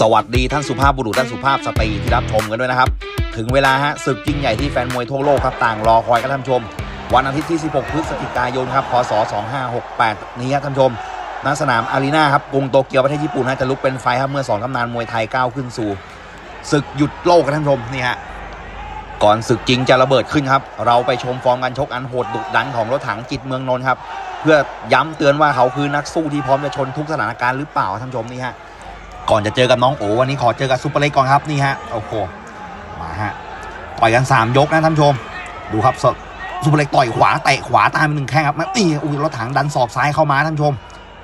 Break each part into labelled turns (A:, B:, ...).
A: สวัสดีท่านสุภาพบุรุษท่านสุภาพสตรีที่รับชมกันด้วยนะครับ ถึงเวลาฮะศึกยิ่งใหญ่ที่แฟนมวยทั่วโลกครับต่างรอคอยกันท่านชม วันอาทิตย์ที่ 16 พฤศจิกายนครับพศ 2568 นี้ครับท่านชมณสนามอารีนาครับกรุงโตเกียวประเทศญี่ปุ่นฮะจะลุกเป็นไฟครับเมื่อสองตำนานมวยไทยก้าวขึ้นสู่ศึกหยุดโลกครับท่านชมนี่ฮะก่อนศึกจริงจะระเบิดขึ้นครับ เราไปชมฟอร์มการชกอันโหดดุดันของรถถังจิตเมืองนนท์ครับเพื่อย้ำเตือนว่าเขาคือนักสู้ที่พร้อมจะชนทุกสถานการณ์หรือเปล่าท่านชมนี่ฮะ ก่อนจะเจอกับน้องโอวันนี้ขอเจอกับซุปเปอร์เล็กก่อนครับนี่ฮะโอ้โหมาฮะต่อยกัน 3 ยกนะท่านชม ดูครับซุปเปอร์เล็กต่อยขวาเตะขวาตามไปหนึ่งแข้งครับนี่อุ้ยรถถังดันศอกซ้ายเข้ามาท่านชม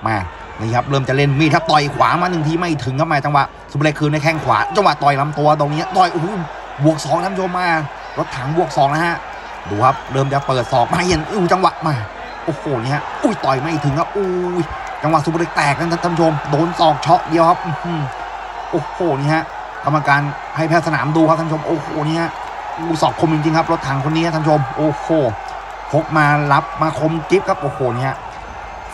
A: มานี่ครับเริ่มจะเล่นมีดครับต่อยขวามาหนึ่งทีไม่ถึงครับมาจังหวะซุปเปอร์เล็กคืนในแข้งขวาจังหวะต่อยลำตัวตรงนี้ต่อยโอ้โหบวกสองท่านชมมารถถังบวกสองนะฮะดูครับเริ่มจะเปิดศอกมาเย็นอู้จังหวะมาโอ้โหนี่ฮะอุ้ยต่อยไม่ถึงครับอุ้ย จังหวะซุปเปอร์เล็กแตกนะท่านผู้ชมโดนศอกเชาะเดียวครับอือหือโอ้โหนี่ฮะกรรมการให้แพทย์สนามดูครับท่านผู้ชมโอ้โหนี่ฮะอูสอบคมจริงๆครับรถถังคนนี้ท่านผู้ชมโอ้โหพกมารับมาคมจิ๊บครับโอ้โหนี่ฮะ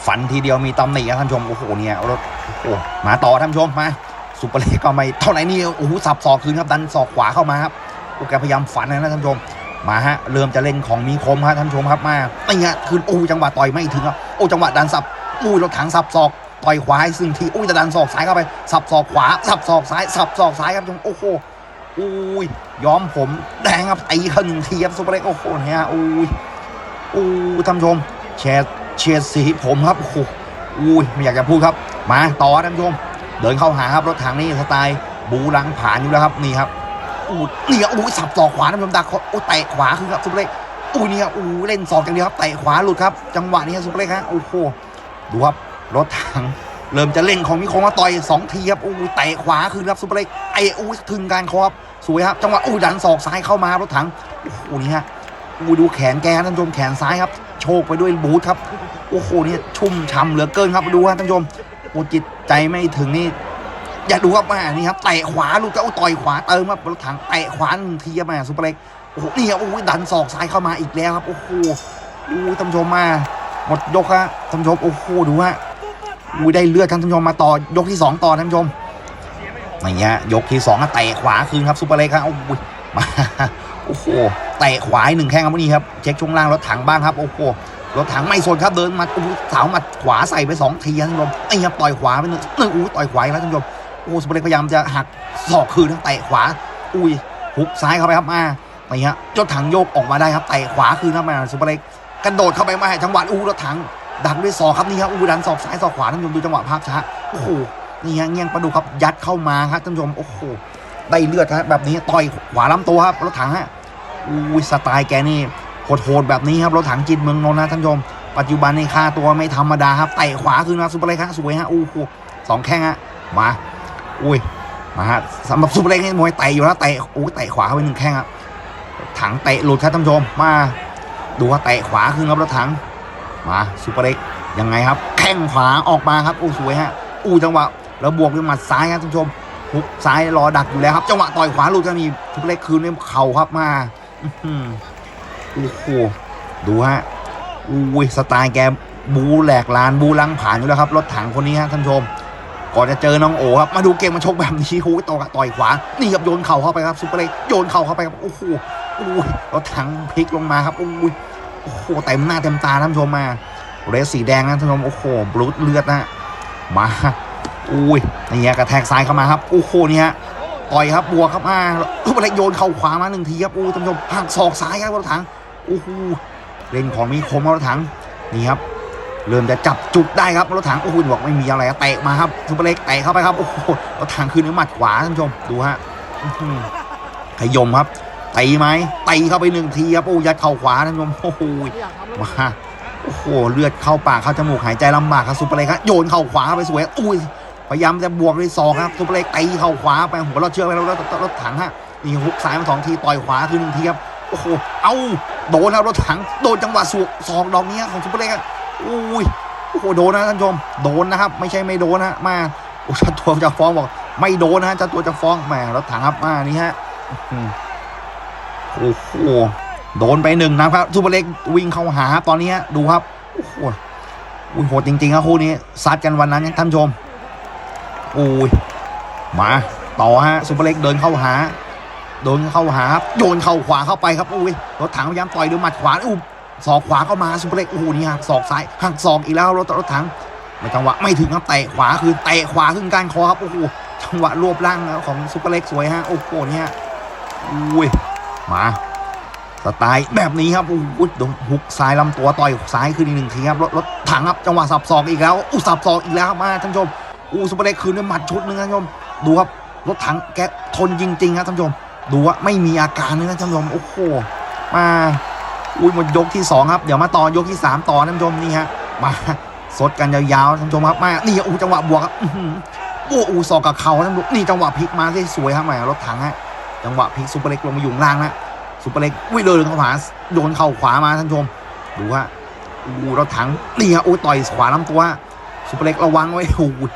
A: ฝันทีเดียวมีตำหนิครับท่านผู้ชมโอ้โหเนี่ยรถโอ้โหมาต่อท่านผู้ชมมาสุปเปอร์เล็กก็ไม่เท่าไหร่นี่โอ้โหสับศอกคืนครับดันศอกขวาเข้ามาครับโอ้แกพยายามฝันนะท่านผู้ชมมาฮะเริ่มจะเล่นของมีคมครับท่านผู้ชมครับมาไม่ฮะคืนโอ้จังหวะต่อยไม่ถึงครับโอ้จังหวะดันสับ อู้รถถังสับศอกต่อยขวาให้ซึ่งทีอุ้ยจะดันศอกซ้ายเข้าไป สับศอกขวา สับศอกซ้าย สับศอกซ้ายครับทุกคนโอ้โหอุ้ยย้อมผมแดงครับตีเขาหนึ่งทีครับซุปเปอร์เล็กโอ้โหเนี่ยอุ้ยอู้ท่านผู้ชมแชร์เชียร์สีผมครับโอ้โหอุ้ยไม่อยากจะพูดครับ มาต่อท่านผู้ชมเดินเข้าหาครับรถถังนี่สไตล์บูหลังผ่านอยู่แล้วครับนี่ครับอู้นี่ครับอู้สับศอกขวาท่านผู้ชมดักโอ้เตะขวาคือครับซุปเปอร์เล็กอู้นี่ครับอู้เล่นศอกอย่างเดียวครับเตะขวาหลุดครับ จังหวะนี้ครับซุปเปอร์เล็กฮะโอ้โห ดูครับรถถังเริ่มจะเล่นของมิโคงมาต่อยสองทีครับอู้เตะขวาคือรับซุปเปอร์เล็กไออู้ถึงการคอครับสวยครับจังหวะอู้ดันศอกซ้ายเข้ามารถถังโอ้โหนี่ฮะอู้ดูแขนแกท่านผู้ชมแขนซ้ายครับ โชคไปด้วยบูทครับโอ้โหนี่ชุ่มฉ่ำเหลือเกินครับดูครับท่านผู้ชมโอ้จิตใจไม่ถึงนี่อย่าดูครับแม่นี่ครับเตะขวาลูกก็ต่อยขวาเติมครับรถถังเตะขวานเทีครับแม่ซุปเปอร์เล็กโอ้โหนี่ครับโอ้ดันศอกซ้ายเข้ามาอีกแล้วครับโอ้โหอู้ท่านผู้ชมมา มดยกครับท่านผู้ชมโอ้โหดูฮะอุ้ยได้เลือดท่านผู้ชมมาต่อยกที่สองต่อท่านผู้ชมอย่างเงี้ยยกที่สองเตะขวาคืนครับซุปเปอร์เล็กครับโอ้ยมาโอ้โหเตะขวาอีกหนึ่งแข้งครับนี่ครับเช็คช่วงล่างรถถังบ้างครับโอ้โหรถถังไม่สนครับเดินมาโอ้สาวมัดขวาใส่ไปสองทีท่านผู้ชมนี่ครับต่อยขวาไปหนึ่งหนึ่งอู้ต่อยขวาแล้วท่านผู้ชมโอ้ซุปเปอร์เล็กพยายามจะหักศอกคืนทั้งเตะขวา อุ้ยหุกซ้ายเข้าไปครับมานี่ฮะรถถังโยกออกมาได้ครับเตะขวาคืนครับมาซุปเปอร์เล็ก กระโดดเข้าไปมาให้จังหวะอู้รถถัง ดักด้วยศอกครับนี่ครับอู้ดันศอกซ้ายศอกขวาท่านผู้ชมดูจังหวะภาพช้าโอ้โหนี่ฮะเงี้ยงประดูครับยัดเข้ามาครับท่านผู้ชมโอ้โหได้เลือดครับแบบนี้ต่อยขวาลำตัวครับรถถังฮะอู้ยสไตล์แกนี่โหดๆแบบนี้ครับรถถังจิตเมืองนนท์นะท่านผู้ชมปัจจุบันในค่าตัวไม่ธรรมดาครับเตะขวาคือนะซุปเปอร์เล็กฮะสวยฮะอู้หูสองแข้งฮะมาอุ้ยมาฮะสำหรับซุปเปอร์เล็กนี่มวยเตะอยู่แล้วเตะอู้เตะขวาเข้าไปหนึ่งแข้งครับถังเตะหลุดครับท่านผู้ชมมา ดูว่าเตะขวาคือครับรถถัง มาซูเปอร์เล็กยังไงครับ แข้งขวาออกมาครับอู้สวยฮะอู้จังหวะแล้วบวกด้วยหมัดซ้ายครับท่านผู้ชมฮุกซ้ายรอดักอยู่แล้วครับจังหวะต่อยขวาลุดก็มีซูเปอร์เล็กคืนด้วยเข่าครับมาอื้โอ้โหดูฮะอุ้ยสไตล์แกบูแหลกลานบูลังผ่านอยู่แล้วครับรถถังคนนี้ฮะท่านผู้ชมก่อนจะเจอน้องโอครับมาดูเกมมาชกแบบนี้โอ้ยต่อต่อยขวานี่ครับโยนเข่าเข้าไปครับซูเปอร์เล็กโยนเข่าเข้าไปครับโอ้โห อุ้ยรถถังพลิกลงมาครับอุ้ยโอ้โหเต็มหน้าเต็มตาท่านผู้ชมมาเรสสีแดงนะท่านผู้ชมโอ้โหบลูดเลือดนะมาอุ้ยนี่ฮะกระแทกซ้ายเข้ามาครับโอ้โหนี่ฮะต่อยครับบวกครับมาทุบอะไรโยนเข่าขวามาหนึ่งทีครับโอ้ท่านผู้ชมหักศอกซ้ายครับรถถังโอ้โหเล่นของมีคมรถถังนี่ครับเริ่มจะจับจุดได้ครับรถถังโอ้โหบอกไม่มีอะไรเตะมาครับซุปเปอร์เล็กเตะเข้าไปครับโอ้โหรถถังคืนด้วยหมัดขวาท่านผู้ชมดูฮะขยมครับ ตีไหมตีเข้าไปหนึ่งทีครับโอ้ยัดเข่าขวาท่านผู้ชมโอ้โหมาโอ้โหเลือดเข้าปากเข้าจมูกหายใจลำบากครับซุปเปอร์เล็กครับโยนเข่าขวาไปสวยอุ้ยพยายามจะบวกด้วยศอกครับซุปเปอร์เล็กตีเข่าขวาไปหัวเราเชื่อไปแล้วรถรถถังฮะนี่ฮุกซ้ายมาสองทีต่อยขวาคือหนึ่งทีครับโอ้โหเอาโดนครับรถถังโดนจังหวะสวกศอกดอกนี้ของซุปเปอร์เล็กครับอุ้ยโอ้โหโดนนะท่านผู้ชมโดนนะครับ ไม่ใช่ไม่โดนนะมาโอ้เจ้าตัวจะฟ้องบอก ไม่โดนนะฮะเจ้าตัวจะฟ้องแหมรถถังครับมานี่ฮะอื โอ้โหโดนไปหนึ่งนะครับซูเปอร์เล็กวิ่งเข้าหาตอนนี้ดูครับโอ้โหอุ้ยโหดจริงๆครับคู่นี้ซัดกันวันนั้นท่านผู้ชมอุ้ยมาต่อฮะซุปเปอร์เล็กเดินเข้าหาเดินเข้าหาโยนเข่าขวาเข้าไปครับอุ้ยรถถังพยายามต่อยด้วยหมัดขวาอุ้มศอกขวาเข้ามาซุปเปอร์เล็กโอ้โหนี่ฮะศอกซ้ายหักศอกอีกแล้วรถรถถังไม่จังหวะไม่ถึงครับเตะขวาคือเตะขวาขึ้นกานคอครับโอ้โหจังหวะรวบร่างของซุปเปอร์เล็กสวยฮะโอ้โหนี่ฮะอุ้ย มาสไตล์แบบนี้ครับโอ้โหโดนหุกซ้ายลำตัวต่อยซ้ายขึ้นอีกหนึ่งทีครับรถรถถังครับจังหวะสับศอกอีกแล้วอู้สับศอกอีกแล้วครับมาท่านผู้ชมอู้ซุปเปอร์เล็กคืนด้วยหมัดชุดหนึงครับท่านผู้ชมดูครับรถถังแกทนจริงๆครับท่านผู้ชมดูว่าไม่มีอาการเลยนะท่านผู้ชมโอ้โหมาอุ้ยหมดยกที่สองครับเดี๋ยวมาต่อยกที่สามต่อท่านผู้ชมนี่ฮะมาสดกันยาวๆท่านผู้ชมครับมานี่อู้จังหวะบวกครับอื้อหือโอ้ศอกกับเข่าท่านผู้ชมนี่จังหวะพลิกมาได้สวยครับแหมรถถังฮะ จังหวะพลิกซุปเปอร์เล็กลงมาอยู่ข้างล่างนะซุปเปอร์เล็กวิ่งเลยเข้าหาโยนเข่าขวามาท่านชม ดูฮะอู้รถถังนี่ฮะอู้ต่อยขวาลำตัวซุปเปอร์เล็กระวังไว้โอ้ย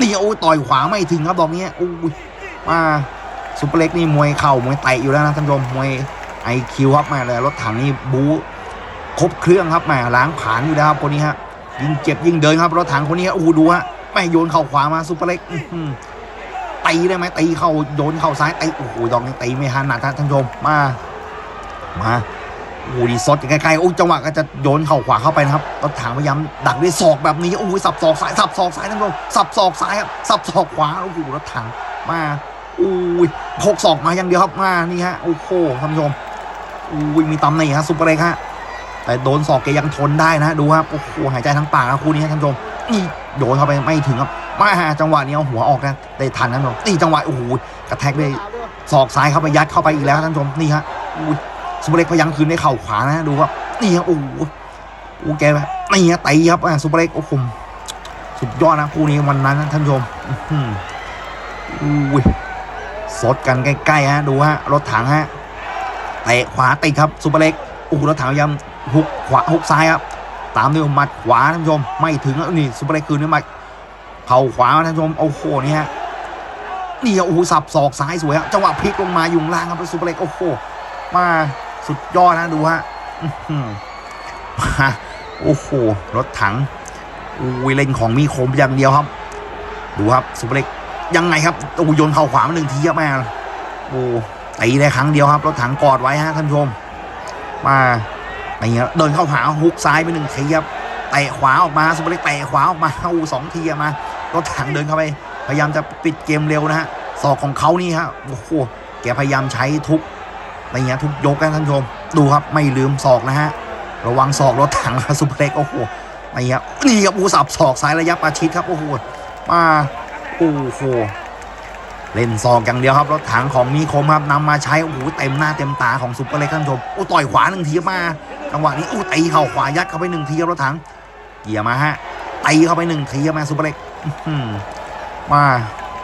A: นี่ฮะอู้ต่อยขวาไม่ถึงครับดอกนี้โอ้ยมาซุปเปอร์เล็กนี่มวยเข่ามวยเตะอยู่แล้วนะท่านชมมวยไอคิวครับม่เลยรถถังนี่บูครบเครื่องครับแม่ล้างผานอยู่แล้วครับคนนี้ฮะยิ่งเจ็บยิ่งเดินครับรถถังคนนี้ฮะโอ้ดูฮะแม่โยนเข่าขวามาซุปเปอร์เล็ก ตีได้ไหมตีเข่าโยนเข่าซ้ายตีโอ้โหดอกนี้ตีไม่ทันนะท่านผู้ชมมามาโอ้โหดีซดใกล้ๆโอ้จังหวะก็จะโยนเข่าขวาเข้าไปนะครับรถถังพยายามดักด้วยศอกแบบนี้โอ้ยสับศอกซ้ายสับศอกซ้ายท่านผู้ชมสับศอกซ้ายครับสับศอกขวาโอ้โหรถถังมาอุ้ยพกศอกมาอย่างเดียวครับมานี่ฮะโอ้โหท่านผู้ชมอุ้ยมีตำหนิฮะซุปเปอร์เล็กฮะแต่โดนศอกแกยังทนได้นะดูครับโอ้โหหายใจทั้งปากนะคู่นี้ฮะท่านผู้ชมนี่โดนเข้าไปไม่ถึงครับ มาฮะจังหวะนี้เอาหัวออกนะได้ทันนะท่านผู้ชมนี่จังหวะโอ้โหกระแทกด้วยศอกซ้ายเข้าไปยัดเข้าไปอีกแล้วท่านผู้ชมนี่ฮะอุ้ยซุเปอร์เล็กพยายามคืนด้เข่าขวานะดูครับนี่ฮะโอ้โหโอ้แกแบบนี่ฮะตีครับอะซุเปอร์เล็กโอ้โหสุดยอดนะคู่นี้วันนั้นนะท่านผู้ชมอุ้ยสดกันใกล้ๆฮะดูฮะรถถังฮะเตะขวาติดครับซูเปอร์เล็กโอ้โหรถถังยำหุกขวาหุกซ้ายครับตามด้วยหมัดขวาท่านผู้ชมไม่ถึงอะนี่ซูเปอร์เล็กคืนด้วยหมัด เข่าขวาท่านผู้ชมโอ้โหนี่ฮะนี่โอ้โหสับศอกซ้ายสวยครับจังหวะพลิกลงมาอยู่ข้างล่างครับซูเปอร์เล็กโอ้โหมาสุดยอดนะดูฮะมาโอ้โหรถถังอุ้ยเล่นของมีคมอย่างเดียวครับ ดูครับซูเปอร์เล็กยังไงครับโอ้โยนเข่าขวามาหนึ่งทีครับแม่โอ้ตีได้ครั้งเดียวครับรถถังกอดไว้ฮะท่านผู้ชมมาอะไรเงี้ยเดินเข้าหาฮุกซ้ายไปหนึ่งทีครับเตะขวาออกมาสุบเล็กเตะขวาออกมาโอ้สองทีอะมา รถถังเดินเข้าไป พยายามจะปิดเกมเร็วนะฮะศอกของเขานี่ฮะโอ้โหแกพยายามใช้ทุกอะไรเงี้ยทุกยกกันท่านผู้ชม ดูครับไม่ลืมศอกนะฮะระวังศอกรถถังนะสุบเล็กโอ้โหอะไรเงี้ยนี่ครับอูสับศอกซ้ายระยะประชิดครับโอ้โหมาโอ้โหเล่นซองอย่างเดียวครับรถถังของมีคมครับนำมาใช้โอ้โหเต็มหน้าเต็มตาของซุปเปอร์เล็กท่านผู้ชมโอ้ต่อยขวาหนึ่งทีมาจังหวะนี้โอ้ตีเข่าขวายัดเข้าไปหนึ่งทีครับรถถังเกี่ยมาฮะตีเข้าไปหนึ่งทีมาซุปเปอร์เล็ก มา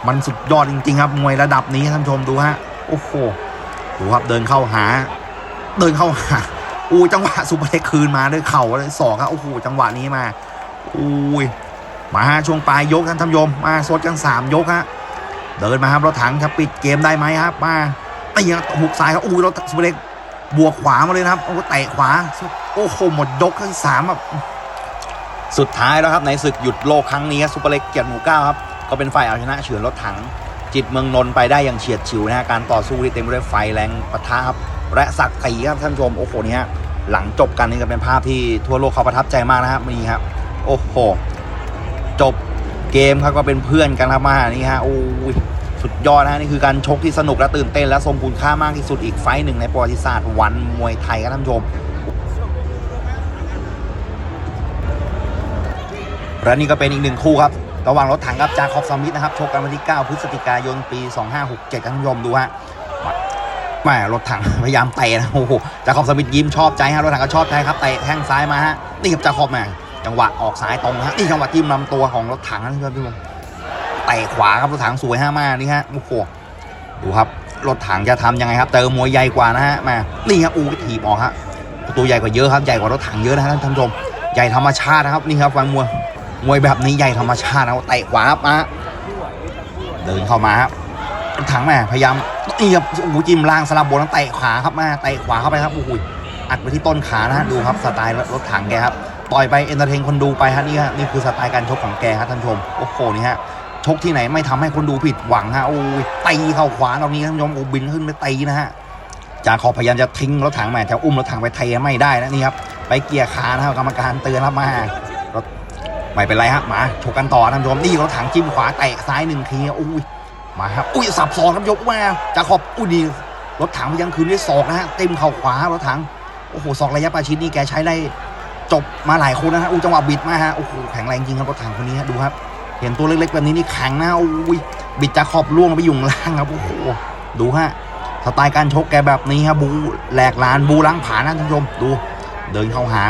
A: มันสุดยอดจริง ๆ ครับ มวยระดับนี้ท่านชมดูฮะ โอ้โห ดูครับเดินเข้าหา เดินเข้าหา อู้จังหวะซุเปอร์เล็กคืนมาด้วยเข่าเลยศอกครับ โอ้โห จังหวะนี้มา อุ้ย มาฮะช่วงปลายยกท่านท่านชม มาสดกันสามยกฮะ เดินมาครับรถถังครับปิดเกมได้ไหมครับ มาตีครับหุกซ้ายครับ อู้รถสุเปอร์เล็กบวกขวามาเลยนะครับ โอ้เตะขวา โอ้โห หมดยกที่สามแบบ สุดท้ายแล้วครับในศึกหยุดโลกครั้งนี้ครับซุปเปอร์เล็กเกียรติหมู่เก้าครับก็เป็นฝ่ายเอาชนะเฉือนรถถัง จิตเมืองนนไปได้อย่างเฉียดฉิวนะฮะการต่อสู้ที่เต็มไปด้วยไฟแรงปะทะครับและศักดิ์ศรีครับท่านชมโอ้โหนี่ฮะหลังจบกันนี่ก็เป็นภาพที่ทั่วโลกเขาประทับใจมากนะครับนี่ครับโอ้โหจบเกมครับก็เป็นเพื่อนกันครับมานี่ฮะโอ้ยสุดยอดนะฮะนี่คือการชกที่สนุกและตื่นเต้นและทรงคุณค่ามากที่สุดอีกไฟหนึ่งในประวัติศาสตร์วันมวยไทยครับท่านผู้ชม และนี่ก็เป็นอีกหนึ่งคู่ครับ ระหว่างรถถังกับจาคอบซามิดนะครับชกกันวันที่ 9 พฤศจิกายนปี 2567ท่านผู้ชมดูฮะแหมรถถังพยายามเตะนะโอ้โหจาคอบสมิธยิ้มชอบใจฮะรถถังก็ชอบใจครับเตะแข้งซ้ายมาฮะนี่ครับจาคอบแหมจังหวะออกซ้ายตรงฮะนี่จังหวะจิ้มลำตัวของรถถังนะท่านผู้ชมเตะขวาครับรถถังสวยฮะมากนี่ฮะโอ้โหดูครับรถถังจะทำยังไงครับเจอมวยใหญ่กว่านะฮะแมานี่ครับอู้ถีบออกฮะประตูใหญ่กว่าเยอะครับใหญ่กว่ารถถังเยอะนะฮะท่านผู้ชมใหญ่ธรรมชาตินะครับนี่ครับฟังมวย มวยแบบนี้ใหญ่ธรรมชาตินะเตะขวามาเดินเข้ามาครับรถถังแม่พยายามนี่ครับโอ้โหจิ้มล่างสลับบนแล้วเตะขวาครับม่เตะขวาเข้าไปครับโอ้โหอัดไปที่ต้นขานะดูครับสไตล์รถถังแกครับต่อยไปเอนเตอร์เทนคนดูไปฮะนี่ฮะนี่คือสไตล์การชกของแกครับท่านผู้ชมโอ้โหนี่ฮะชกที่ไหนไม่ทำให้คนดูผิดหวังฮะโอ้ยตีเข้าขวาตรงนี้ท่านชมโอ้บินขึ้นไปตีนะฮะจาขอบพยายามจะทิ้งรถถังแม่จะอุ้มรถถังไปเทยไม่ได้นะนี่ครับไปเกียร์คานะครับกรรมการเตือนครับมา ไม่เป็นไรฮะมาชกกันต่อท่านผู้ชมนี่รถถังจิ้มขวาเตะซ้ายหนึ่งทีอุ้ยมาครับอุ้ยสับสองท่านผู้ชมมาจาขอบอุ้ยดีรถถังยายามคืนด้วยศอกนะฮะเต็มเข่าขวารถถังโอ้โหศอกระยะประชิดนี่แกใช้ได้จบมาหลายคนนะฮะอู้จังหวะบิดมาฮะโอ้โหแข็งแรงจริงครับรถถังคนนี้ฮะดูครับ เห็นตัวเล็กๆแบบนี้นี่แข็งนะอุ้ยบิดจะขอบล่วงไปอยุ่งล่างครับโอ้โหดูฮะสไตล์การชกแกแบบนี้ครับบูแหลกลานบูล้างผานะท่านผู้ชมดู เดินเข้าหา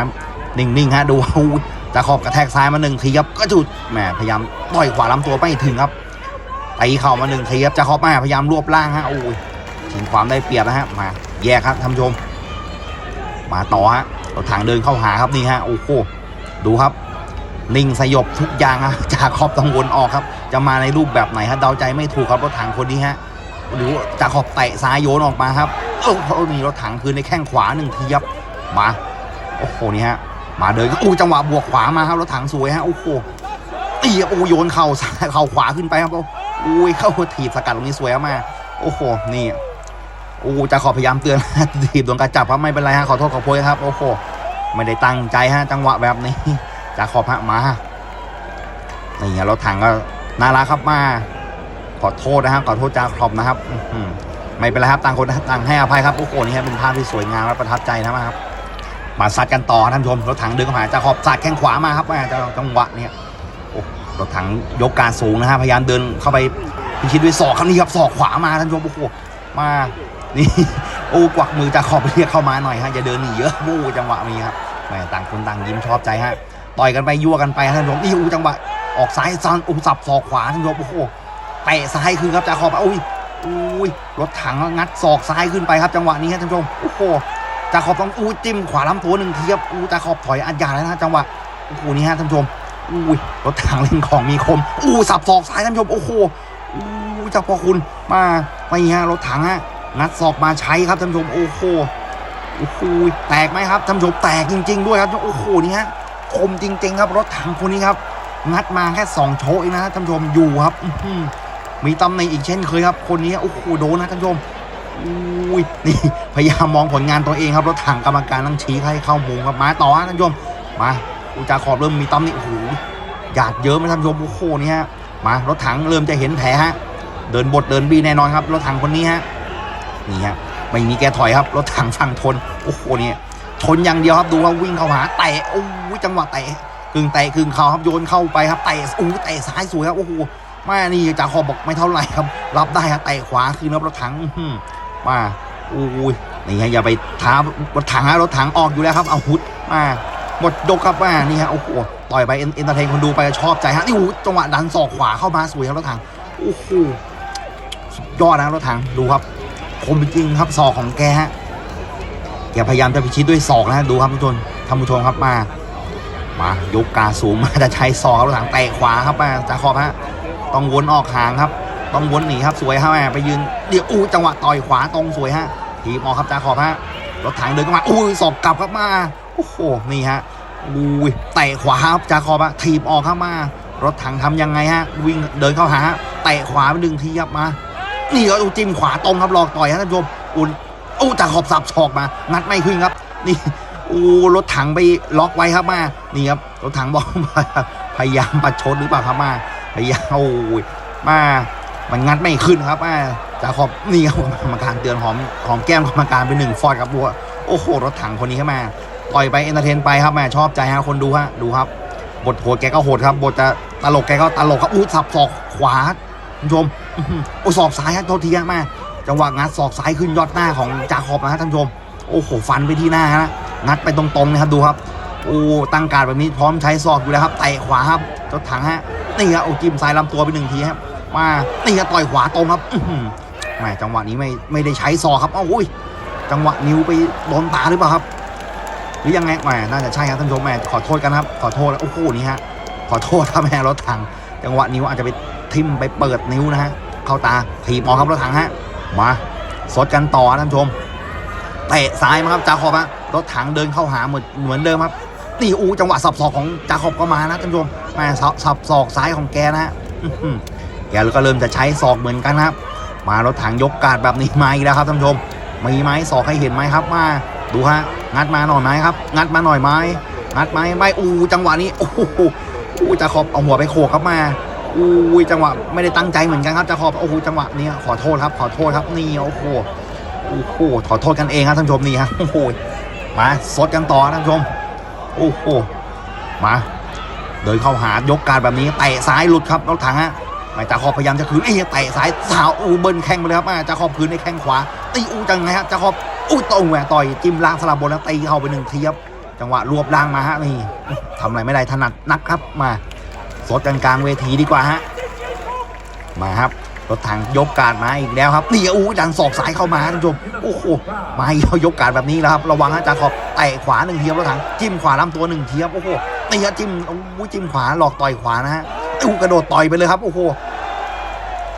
A: นิ่งๆฮะดูอุ้ย จะขอบกระแทกซ้ายมาหนึ่งทีครับก็จุดแหมพยายามต่อยขวาลำตัวไม่ถึงครับตีเข่ามาหนึ่งทีครับจะขอบมาพยายามรวบล่างฮะโอ้ยชิงความได้เปรียบนะฮะมาแยกครับท่านผู้ชม มาต่อฮะรถถังเดินเข้าหาครับนี่ฮะโอ้โหดูครับ นิ่งสยบทุกอย่างอะจากขอบต้องวนออกครับ จะมาในรูปแบบไหนฮะเดาใจไม่ถูกครับรถถังคนนี้ฮะหรือจากขอบเตะซ้ายโยนออกมาครับโอ้โหนี่รถถังคืนในแข้งขวาหนึ่งทีครับมาโอ้โหนี่ฮะ มาเดินก็อู้จังหวะบวกขวามาครับรถถังสวยฮะโอ้โหตีโอ้โยนเข่าซ้ายเข่าขวาขึ้นไปครับโอ้ยเข้าถีบสกัดตรงนี้สวยมากโอ้โหนี่โอ้จะขอพยายามเตือนถีบโดนกระจับครับไม่เป็นไรฮะขอโทษขอโพยครับโอ้โหไม่ได้ตั้งใจฮะจังหวะแบบนี้จะขอบฮะมานี่ฮะรถถังก็น่ารักครับมาขอโทษนะครับขอโทษจาขอบนะครับไม่เป็นไรครับต่างคนต่างให้อภัยครับโอ้โหนี่ฮะเป็นภาพที่สวยงามและประทับใจนะครับ มาซัดกันต่อท่านผู้ชมรถถังเดินเข้ามาจาขอบสัดแข้งขวามาครับแม่จังหวะเนี่ยโอ้รถถังยกการสูงนะฮะพยายามเดินเข้าไปพิชิตด้วยศอกครับนี่ครับศอกขวามาท่านผู้ชมโอ้โหมานี่โอ้กวักมือจาขอบเรียกเข้ามาหน่อยฮะอย่าเดินหนีเยอะโอ้จังหวะนี้ครับแหม่ต่างคนต่างยิ้มชอบใจฮะต่อยกันไปยั่วกันไปท่านผู้ชมนี่อู้จังหวะออกซ้ายซ้อนอุ้มสับศอกขวาท่านผู้ชมโอ้โหเตะซ้ายขึ้นครับจาขอบอุ้ยอุ้ยรถถังงัดศอกซ้ายขึ้นไปครับจังหวะนี้ครับท่านผู้ชมโอ้โห จาขอบต้องอู้จิ้มขวาล้ำตัวหนึ่งทีครับอู้จาขอบถอยอัดยาแล้วนะจังหวะโอ้โหนี่ฮะท่านผู้ชมอุ้ยรถถังเล่นของมีคมอู้สับศอกซ้ายท่านผู้ชมโอ้โหอู้จ้าพ่อคุณมาไม่ฮะรถถังฮะงัดศอกมาใช้ครับท่านผู้ชมโอ้โหโอ้โหแตกไหมครับท่านผู้ชมแตกจริง ๆ ด้วยครับโอ้โหนี่ฮะคมจริง ๆ ครับรถถังคนนี้ครับ งัดมาแค่2โชว์เองนะท่านผู้ชมอยู่ครับมีตำแหน่งอีกเช่นเคยครับ คนนี้โอ้โหโดนนะท่านผู้ชม อุ้ยนี่พยายามมองผลงานตัวเองครับรถถังกรรมการต้องชี้ให้เข้ามุมครับมาต่อฮะท่านผู้ชมมาอุจาขอบเริ่มมีตำแหน่โอ้โหหยาดเยอะไหมท่านผู้ชมโอ้โหนี่ฮะมารถถังเริ่มจะเห็นแผลฮะเดินบทเดินบีแน่นอนครับรถถังคนนี้ฮะนี่ฮะไม่มีแกถอยครับรถถังฝั่งทนโอ้โหเนี่ยชนอย่างเดียวครับดูว่าวิ่งเข้าหาเตะโอ้ยจังหวะเตะกึ่งเตะกึ่งเข่าครับโยนเข้าไปครับเตะอู้เตะซ้ายสวยครับโอ้โหแม่นี่จ่าขอบบอกไม่เท่าไหร่ครับ รับได้ครับเตะขวาคืนครับรถถังอื มาอู้ยนี่ฮะอย่าไปท้ารถถังฮะรถถังออกอยู่แล้วครับเอาหุดมาหมดยกครับมานี่ฮะโอ้โหต่อยไปเอ็นเตอร์เทนคนดูไปชอบใจฮะนี่อู้จังหวะดันศอกขวาเข้ามาสวยครับรถถังโอ้โหสุดยอดนะรถถังดูครับคมจริงครับศอกของแกฮะแกพยายามจะพิชิตด้วยศอกนะดูครับทุกคนท่านผู้ชมครับมามายกกาสูงมาจะใช้ศอกครับหลังเตะขวาครับมาจากขอบฮะต้องวนออกหางครับ ต้องวนหนีครับสวยฮะแม่ไปยืนเดี๋ยวอู้จังหวะต่อยขวาตรงสวยฮะทีมออกครับจากขอบฮะรถถังเดินเข้ามาอุ้ยศอกกลับครับมาโอ้โหนี่ฮะอุ้ยเตะขวาครับจากขอบฮะทีมออกครับมารถถังทำยังไงฮะวิ่งเดินเข้าหาเตะขวาไปดึงทีครับมา นี่ก็จิ้มขวาตรงครับหลอกต่อยฮะท่านผู้ชมอุ่นโอ้จากขอบสับศอกมางัดไม่ขึ้นครับ นี่โอ้รถถังไปล็อกไว้ครับมานี่ครับรถถังบอกมาพยายามประชดหรือเปล่าครับมาพยายามโอ้ยมา มันงัดไม่ขึ้นครับมาจากขอบนี่ครับกรรมการเตือนหอมหอมแก้มกรรมการไปหนึ่งฟอดครับบัวโอ้โหรถถังคนนี้ครับมาปล่อยไปเอนเตอร์เทนไปครับแม่ชอบใจฮะคนดูฮะดูครับ บทโหดแกก็โหดครับบทจะตลกแกก็ตลกครับอู้สับศอกขวาคุณผู้ชมโอ้ศอกซ้ายฮะโทษทีฮะแม่จังหวะงัดศอกซ้ายขึ้นยอดหน้าของจาขอบนะฮะท่านผู้ชม โอ้โหฟันไปที่หน้าฮะงัดไปตรงๆนะครับดูครับโอ้ตั้งการแบบนี้พร้อมใช้ศอกอยู่แล้วครับเตะขวาครับรถถังฮะนี่ครับโอ้จิ้มซ้ายลำตัวไปหนึ่งทีครับ มานี่ครับต่อยขวาตรงครับอื้อหือแหมจังหวะนี้ไม่ไม่ได้ใช้ศอครับเอ้าอุ้ยจังหวะนิ้วไปโดนตาหรือเปล่าครับ หรือยังไงแหมน่าจะใช่ครับท่านผู้ชมแหมขอโทษกันครับ ขอโทษแล้วโอ้โหนี่ฮะขอโทษครับแม่รถถัง จังหวะนิ้วอาจจะไปทิ่มไปเปิดนิ้วนะฮะเข้าตาถีบออกครับรถถังฮะมาสดกันต่อท่านผู้ชมเตะซ้ายมาครับจาขอบฮะรถถังเดินเข้าหาเหมือนเหมือนเดิมครับนี่อูจังหวะสับศอกของจาขอบก็มานะท่านผู้ชมแม่สับสับศอกซ้ายของแกนะฮะ แกก็เริ่มจะใช้ศอกเหมือนกันครับ มารถถังยกการดแบบนี้มาอีกแล้วครับท่านผู้ชมมีไหมศอกให้เห็นไหมครับมาดูฮะงัดมาหน่อยไหมครับ งัดมาหน่อยไหมงัดไหมไม่อู้จังหวะนี้โอ้โหอู้จะขอบเอาหัวไปโขกครับมาอู้จังหวะไม่ได้ตั้งใจเหมือนกันครับจะขอบโอ้โหจังหวะนี้ขอโทษครับ ขอโทษครับนี่โอ้โหโอ้โหขอโทษกันเองครับท่านผู้ชมนี่ฮะโอ้โหมาสดกันต่อท่านผู้ชมโอ้โหมาเดินเข้าหายกการดแบบนี้เตะซ้ายหลุดครับรถถังฮะ ไม่จะขอบพยายามจะคืนเอ้ยเตะซ้ายสาวอูเบิลแข้งไปเลยครับอ่าจะขอบคืนในแข้งขวาตีอูจังไงฮะจะขอบอุ้ยตรงแหวต่อยจิ้มล่างสลับบนแล้วตีเข้าไปหนึ่งทีครับจังหวะรวบล่างมาฮะนี่ทำอะไรไม่ได้ถนัดนักครับมาสดกันกลางเวทีดีกว่าฮะมาครับรถถังยกการดมาอีกแล้วครับนี่อู้ดันศอกซ้ายเข้ามาท่านผู้ชมโอ้โหมาอีกแล้วยกการดแบบนี้แล้วครับระวังฮะจะขอบเตะขวาหนึ่งทีครับรถถังจิ้มขวาลำตัวหนึ่งทีครับโอ้โหนี่ฮะจิ้มอู้จิ้มขวาหลอกต่อยขวานะฮะ อู้กระโดดต่อยไปเลยครับ โอ้โห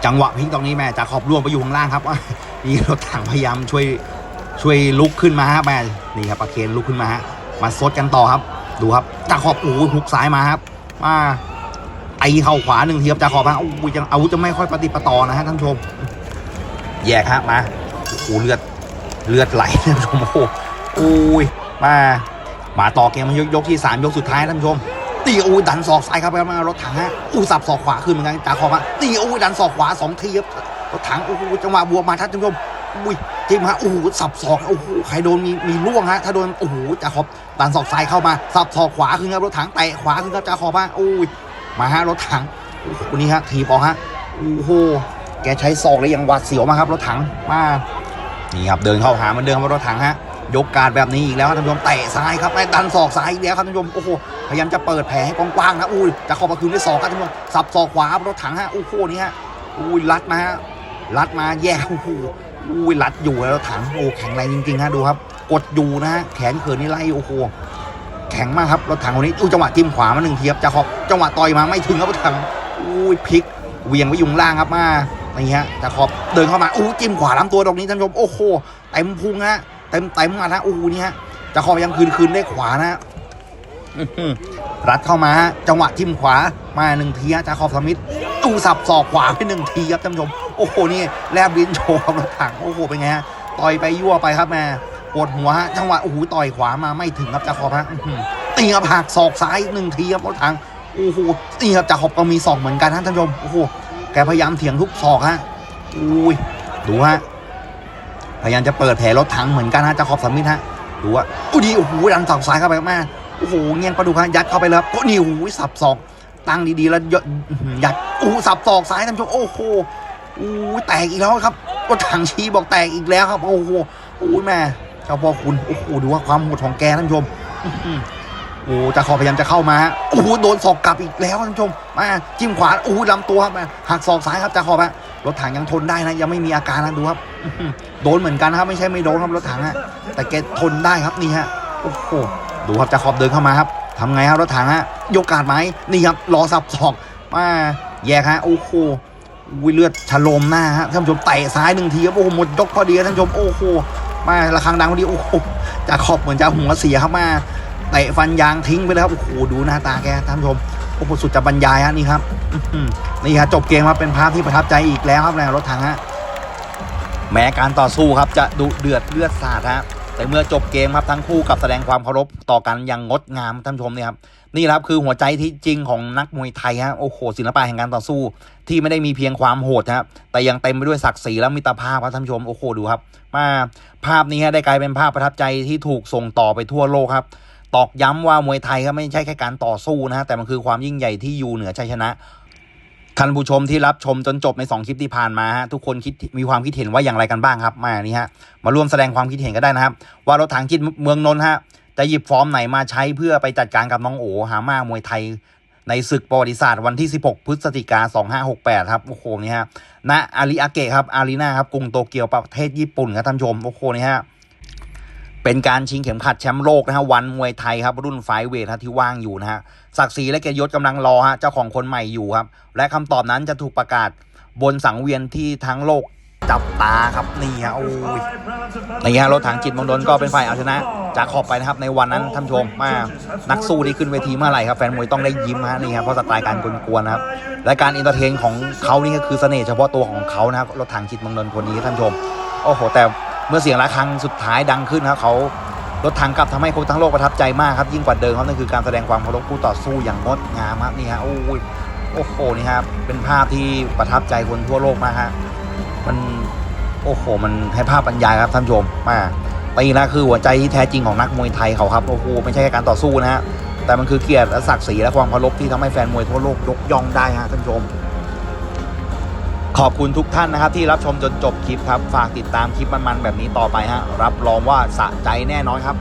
A: จังหวะพลิกตรงนี้แม่จะขอบล่วงไปอยู่ข้างล่างครับนี่รถถังพยายามช่วยช่วยลุกขึ้นมาฮะแม่นี่ครับประเคนลุกขึ้นมาฮะมาซดกันต่อครับ ดูครับจะขอบโอ้หุกซ้ายมาครับมาไอเข้าขวาหนึ่งทีครับจะขอบฮะโอ้โหยังอาวุธจะไม่ค่อยปฏิปต่อนะฮะท่านผู้ชม แยกฮะมาโอ้เลือดเลือดไหลท่านผู้ชมโอ้โหโอ้ยมามาต่อเกมยกยกที่สามยกสุดท้ายท่านผู้ชม ตีอูดันศอกซ้ายครับไปมารถถังฮะอูสับศอกขวาขึ้นเหมือนกันจ่าขอบมาตีอูดันศอกขวาสองทีครับรถถังโอ้จังหวะบวกมาท่านผู้ชมอุ้ยจิ้มฮะโอ้โหสับศอกโอ้โหใครโดนมีมีล่วงฮะถ้าโดนโอ้โหจ่าขอบดันศอกซ้ายเข้ามาสับศอกขวาขึ้นครับรถถังเตะขวาขึ้นครับจ่าขอบมาโอ้ยมาฮะรถถังโอ้โหนี่ฮะทีบออกฮะโอ้โหแกใช้ศอกได้อย่างหวาดเสียวมากครับรถถังมานี่ครับเดินเข้าหามันเดินมครับรถถังฮะยกการแบบนี้อีกแล้วครับท่านผู้ชมเตะซ้ายครับดันศอกซ้ายอีกแล้วครับท่านผู้ชมโอ้โห พยายามจะเปิดแผลให้กว้างๆนะอุ้ยจะเข้ามาคืนด้วยศอกครับท่านผู้ชมสับศอกขวาครับรถถังฮะโอ้โหนี่ฮะอุ้ยรัดมาฮะรัดมาแย่โอ้โหอุ้ยรัดอยู่แล้วรถถังโอ้แข็งแรงจริงๆฮะดูครับ กดอยู่นะฮะแขนเขินนี่ไล่โอ้โหแข็งมากครับรถถังคนนี้อุ้จังหวะจิ้มขวามาหนึ่งทีครับจะขอบจังหวะต่อยมาไม่ถึงครับรถถังอุ้ยพลิกเวียงไปยุงล่างครับมานี่ฮะจะขอบเดินเข้ามาอู้จิ้มขวาลำตัวตรงนี้ท่านผู้ชมโอ้โหเต็มพุงฮะเต็มเต็มมาฮะอู้นี่ฮะจะขอบยังคืนคืนได้ขวานะ รัดเข้ามาฮะจังหวะทิมขวามาหนึ่งทีฮะจาคอบสมิธตูสับศอกขวาไปหนึ่งทีครับท่านผู้ชมโอ้โหนี่แลบลิ้นโชว์ครับรถถังโอ้โหเป็นไงฮะต่อยไปยั่วไปครับแม่ปวดหัวฮะจังหวะโอ้โหต่อยขวามาไม่ถึงครับจาคอบฮะตีกับหักศอกซ้ายหนึ่งทีครับรถถังโอ้โหนี่ครับจาคอบก็มีศอกเหมือนกันฮะท่านผู้ชมโอ้โหแกพยายามเถียงทุกศอกฮะอุ้ยดูฮะพยายามจะเปิดแผลรถถังเหมือนกันฮะจาคอบสมิธฮะดูว่าอุ้ยดีโอ้โหดันศอกซ้ายเข้าไปแม่ โอ้โหเงี้ยงปลาดุกฮะยัดเข้าไปแล้วก็นี่โอ้โหสับศอกตั้งดีๆแล้วยัดโอ้โหสับศอกซ้ายท่านผู้ชมโอ้โหโอ้โหแตกอีกแล้วครับรถถังชีบอกแตกอีกแล้วครับ โอ้โหโอ้ยแม่เจ้าพ่อคุณโอ้โหดูว่าความโหดของแกท่านผู้ชมโอ้โหจะขอพยายามจะเข้ามาโอ้โหโดนศอกกลับอีกแล้วท่านผู้ชมมาจิ้มขวาโอ้โหลำตัวครับมาหักศอกซ้ายครับจะขอบะรถถังยังทนได้นะยังไม่มีอาการนะดูครับโดนเหมือนกันนะครับ ไม่ใช่ไม่โดนครับรถถังฮะแต่แกทนได้ครับนี่ฮะโอ้โห ดูครับจะขอบเดินเข้ามาครับทำไงครับรถถังฮะยกกาดไหมนี่ครับรอสับศอกมาแยกฮะโอ้โหวิเลือดฉลมหน้าฮะท่านผู้ชมเตะซ้ายหนึ่งทีครับโอ้โหหมดยกพอดีท่านผู้ชมโอ้โหมาระฆังดังพอดีโอ้โหจะขอบเหมือนจะหัวเสียครับมาเตะฟันยางทิ้งไปเลยครับโอ้โหดูหน้าตาแกท่านผู้ชมโอ้โหสุดจะบรรยายฮะนี่ครับนี่ฮะจบเกมครับเป็นภาพที่ประทับใจอีกแล้วครับในรถถังฮะแม้การต่อสู้ครับจะดุเดือดเลือดสาดฮะ แต่เมื่อจบเกมครับทั้งคู่กับแสดงความเคารพต่อกันอย่างงดงามท่านชมเนี่ยครับนี่ครับคือหัวใจที่จริงของนักมวยไทยฮะโอ้โหศิลปะแห่งการต่อสู้ ที่ไม่ได้มีเพียงความโหดครับแต่ยังเต็มไปด้วยศักดิ์ศรีและมิตรภาพครับท่านชมโอ้โหดูครับ มาภาพนี้ฮะได้กลายเป็นภาพประทับใจที่ถูกส่งต่อไปทั่วโลกครับตอกย้ำว่ามวยไทยครับไม่ใช่แค่การต่อสู้นะฮะแต่มันคือความยิ่งใหญ่ที่อยู่เหนือชัยชนะ ท่านผู้ชมที่รับชมจนจบใน 2 คลิปที่ผ่านมาฮะทุกคนคิดมีความคิดเห็นว่าอย่างไรกันบ้างครับ มานี่ฮะมาร่วมแสดงความคิดเห็นก็ได้นะครับ ว่ารถถังจิตเมืองนนท์ฮะจะหยิบฟอร์มไหนมาใช้เพื่อไปจัดการกับน้องโอหามามวยไทย ในศึกประวัติศาสตร์วันที่ 16 พฤศจิกา2568 ครับโอ้โหนี่ฮะณอาริอาเกะครับอารีนาครับกรุงโตเกียวประเทศญี่ปุ่นครับท่านผู้ชมโอ้โหนี่ฮะ เป็นการชิงเข็มขัดแชมป์โลกนะฮะวันมวยไทยครับรุ่นไฟเวทที่ว่างอยู่นะฮะศักดิ์ศรีและเกียรติยศกำลังรอฮะเจ้าของคนใหม่อยู่ครับ และคำตอบนั้นจะถูกประกาศบนสังเวียนที่ทั้งโลกจับตาครับนี่ฮะโอ้ยนี่ฮะรถถังจิตมงนนท์ก็เป็นฝ่ายเอาชนะ จากขอบไปนะครับในวันนั้นท่านชมมานักสู้ที่ขึ้นเวทีเมื่อไหร่ครับแฟนมวยต้องได้ยิ้มฮะนี่ครับเพราะสไตล์การกวนๆนะครับและการอินเตอร์เทนของเขานี่ก็คือเสน่ห์เฉพาะตัวของเขานะครับรถถังจิตมงนนท์คนนี้ท่านชมโอ้โหแต่ เมื่อเสียงะระฆังสุดท้ายดังขึ้นครับเขารถถังกลับทำให้คนทั้งโลกประทับใจมากครับยิ่งกว่าเดิมครับนั่นคือการแสดงความเคารพคู่ต่อสู้อย่างงดงามครับนี่ฮะโอ้ยโอ้โหนี่ครับเป็นภาพที่ประทับใจคนทั่วโลกมากฮะมันโอ้โห มันให้ภาพบรรยายครับท่านผู้ชมมาตีนะคือหัวใจที่แท้จริงของนักมวยไทยเขาครับโอ้โหไม่ใช่แค่การต่อสู้นะฮะแต่มันคือเกียรติและศักดิ์ศรีและความเคารพที่ทำให้แฟนมวยทั่วโลกยกย่องได้ฮะท่านผู้ชม ขอบคุณทุกท่านนะครับ ที่รับชมจนจบคลิปครับ ฝากติดตามคลิปมันๆแบบนี้ต่อไปฮะรับรองว่าสะใจแน่นอนครับ